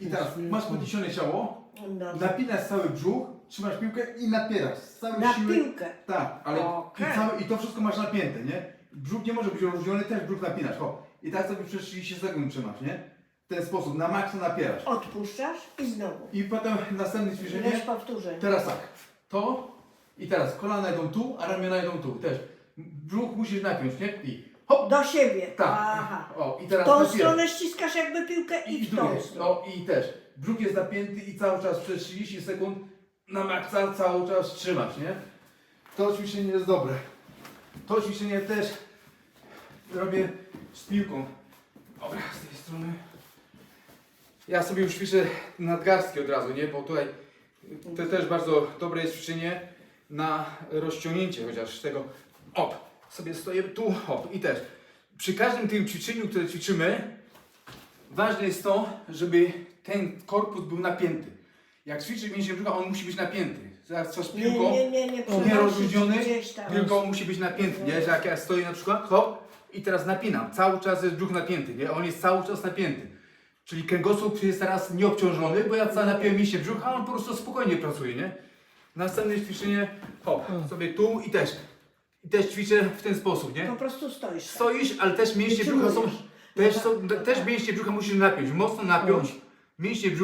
I teraz masz podniesione ciało, No, napinasz cały brzuch, trzymasz piłkę i napierasz. Z całej na siły. piłkę. Tak, ale Okej. i, cały, i to wszystko masz napięte, nie? Brzuch nie może być rozluźniony, też brzuch napinasz. Ho. I tak sobie przez 30 sekund trzymasz, nie? W ten sposób, na maksa napierasz. Odpuszczasz i znowu. I potem następne ćwiczenie. Ileś powtórzeń. Teraz tak, to i teraz kolana idą tu, a ramiona idą tu. Też brzuch musisz napiąć, nie? I hop, Do siebie. tak. Aha. O, i teraz tą stronę ściskasz jakby piłkę i, I w w tą drugie. stronę. No i też. Brzuch jest napięty i cały czas przez 30 sekund na maksa cały czas trzymasz, nie? To ćwiczenie jest dobre. To ćwiczenie też robię z piłką. Dobra, z tej strony. Ja sobie już ćwiczę nadgarstki od razu, nie? Bo tutaj to też bardzo dobre jest ćwiczenie na rozciągnięcie chociaż tego. Op, sobie stoję tu, hop i też. Przy każdym tym ćwiczeniu, które ćwiczymy, ważne jest to, żeby ten korpus był napięty. Jak ćwiczysz mięsień brzucha, on musi być napięty. Zaraz co z Nie, piłką, nie, nie, nie. nie rozluźniony, tylko on musi być napięty, nie? Że jak ja stoję na przykład, hop, i teraz napinam, cały czas jest brzuch napięty, nie? On jest cały czas napięty. Czyli kręgosłup jest teraz nieobciążony, bo ja cały napiąłem mięśnie brzucha, a on po prostu spokojnie pracuje, nie? Następne ćwiczenie, hop, sobie tu i też. I też ćwiczę w ten sposób, nie? Po prostu stoisz. tak. Stoisz, ale też mięśnie brzucha są, też, są, też mięśnie brzucha musisz napiąć, mocno napiąć, mięśnie brzucha